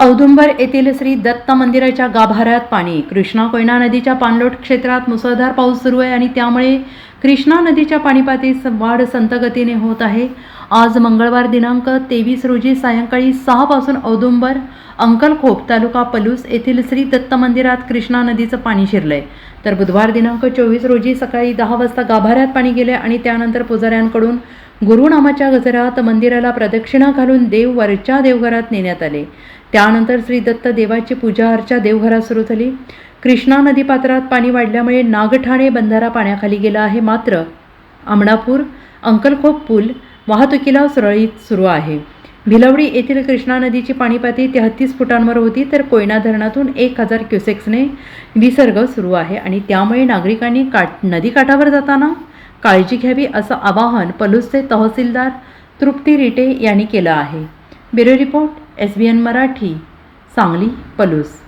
औदुंबर येथील श्री दत्त मंदिराच्या गाभाऱ्यात पाणी कृष्णा कोयना नदीच्या पाणलोट क्षेत्रात मुसळधार पाऊस सुरू आहे आणि त्यामुळे कृष्णा नदीच्या पाणीपातीत वाढ संतगतीने होत आहे. आज मंगळवार दिनांक तेवीस रोजी सायंकाळी सहापासून औदुंबर अंकलखोप तालुका पलूस येथील श्री दत्त मंदिरात कृष्णा नदीचं पाणी शिरलंय. तर बुधवार दिनांक चोवीस रोजी सकाळी दहा वाजता गाभाऱ्यात पाणी गेले आणि त्यानंतर पुजाऱ्यांकडून गुरुनामाच्या गजरात मंदिराला प्रदक्षिणा घालून देव वरच्या देवघरात नेण्यात आले. त्यानंतर श्री दत्त देवाची पूजा अर्चा देवघरात सुरू झाली. कृष्णा नदी पात्रात पाणी वाढल्यामुळे नागठाणे बंधारा पाण्याखाली गेला आहे. मात्र आमणापूर अंकलखोप पूल वाहतुकीला सुरळीत सुरू आहे. भिलवडी येथील कृष्णा नदीची पाणीपाती तेहतीस फुटांवर होती तर कोयना धरणातून एक हजार क्युसेक्सने विसर्ग सुरू आहे आणि त्यामुळे नागरिकांनी काठ नदीकाठावर जाताना काळजी घ्यावी असं आवाहन पलूसचे तहसीलदार तृप्ती रिटे यांनी केलं आहे. Bureau report S B N Marathi Sangli Palus.